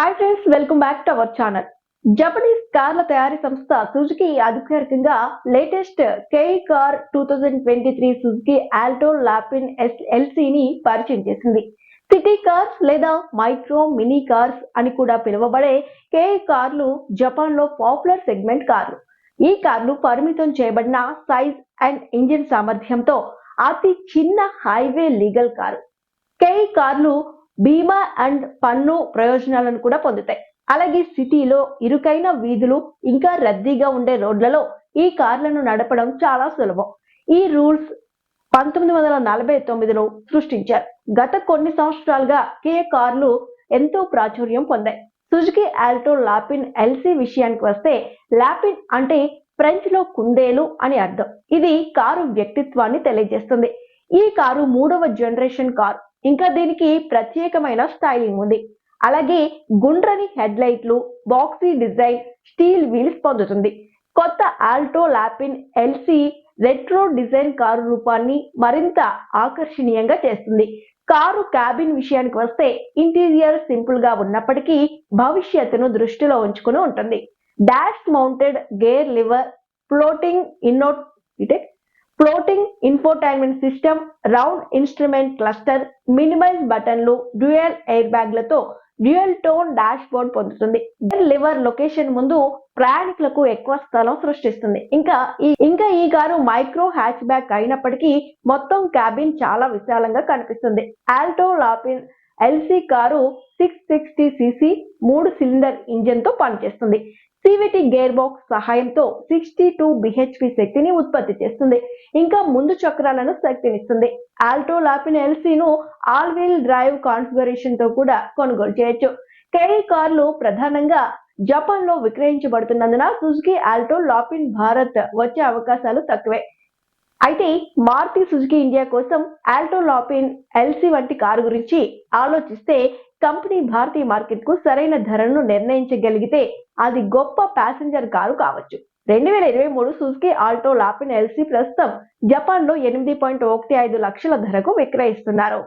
Hi friends welcome back to our channel Japanese కార్ల తయారీ సంస్థ సుజుకి అధికారికంగా latest kei car two thousand twenty three Suzuki Alto Lapin S ఎల్సీని పరిచయం చేసింది city cars లేదా micro mini cars అని కూడా పిలువబడే కే కార్లు జపాన్లో పాపులర్ సెగ్మెంట్ కార్లు ఈ కార్లు పరిమితం చేయబడిన సైజ్ అండ్ ఇంజిన్ సామర్థ్యంతో అతి చిన్న హైవే లీగల్ కారు కే కార్లు బీమా అండ్ పన్ను ప్రయోజనాలను కూడా పొందుతాయి. అలాగే సిటీలో ఇరుకైన వీధులు ఇంకా రద్దీగా ఉండే రోడ్లలో ఈ కార్లను నడపడం చాలా సులభం. ఈ రూల్స్ పంతొమ్మిది వందల నలభై తొమ్మిదిలో సృష్టించారు. గత కొన్ని సంవత్సరాలుగా కే కార్లు ఎంతో ప్రాచుర్యం పొందాయి. సుజుకి ఆల్టో లాపిన్ ఎల్సీ విషయానికి వస్తే లాపిన్ అంటే ఫ్రెంచ్లో కుందేలు అని అర్థం. ఇది కారు వ్యక్తిత్వాన్ని తెలియజేస్తుంది. ఈ కారు మూడవ జనరేషన్ కారు. ఇంకా దీనికి ప్రత్యేకమైన స్టైలింగ్ ఉంది. అలాగే గుండ్రని హెడ్ లైట్లు బాక్సీ డిజైన్ స్టీల్ వీల్స్ పొందుతుంది. కొత్త Alto Lapin LC retro design car రూపాన్ని మరింత ఆకర్షణీయంగా చేస్తుంది. కారు క్యాబిన్ విషయానికి వస్తే ఇంటీరియర్ సింపుల్గా ఉన్నప్పటికీ భవిష్యత్తును దృష్టిలో ఉంచుకుని ఉంటుంది. Dash mounted gear lever floating ఇన్నోట్ ఇటే infotainment system round instrument cluster minimize బటన్లు డ్యూయల్ ఎయిర్ బ్యాగ్లతో డ్యూయల్ టోన్ డాష్ బోర్డ్ పొందుతుంది లివర్ లొకేషన్ ముందు ప్రయాణికులకు ఎక్కువ స్థలం సృష్టిస్తుంది. ఇంకా ఈ ఇంకా ఈ కారు మైక్రో హ్యాచ్ బ్యాక్ అయినప్పటికీ మొత్తం క్యాబిన్ చాలా విశాలంగా కనిపిస్తుంది. Alto Lapin LC car six sixty CC మూడు సిలిండర్ ఇంజిన్తో పనిచేస్తుంది. సివిటి గేర్ బాక్స్ సహాయంతో సిక్స్టీ టూ బిహెచ్పి శక్తిని ఉత్పత్తి చేస్తుంది. ఇంకా ముందు చక్రాలను శక్తినిస్తుంది. ఆల్టో లాపిన్ ఎల్సీను ఆల్ వీల్ డ్రైవ్ కాన్ఫిగరేషన్తో కూడా కొనుగోలు చేయొచ్చు. కెరీ కార్లు ప్రధానంగా జపాన్లో విక్రయించబడుతున్నందున సుజుకి ఆల్టో లాపిన్ భారత్ వచ్చే అవకాశాలు తక్కువే. అయితే మారుతి సుజుకి ఇండియా కోసం ఆల్టో లాపిన్ ఎల్సీ వంటి కారు గురించి ఆలోచిస్తే కంపెనీ భారతీయ మార్కెట్కు సరైన ధరను నిర్ణయించగలిగితే అది గొప్ప ప్యాసింజర్ కారు కావచ్చు. రెండు వేల ఇరవై మూడు సుజుకి ఆల్టో లాపిన్ ఎల్సీ ప్రస్తుతం జపాన్లో ఎనిమిది పాయింట్ ఒకటి ఐదు లక్షల ధరకు విక్రయిస్తున్నారు.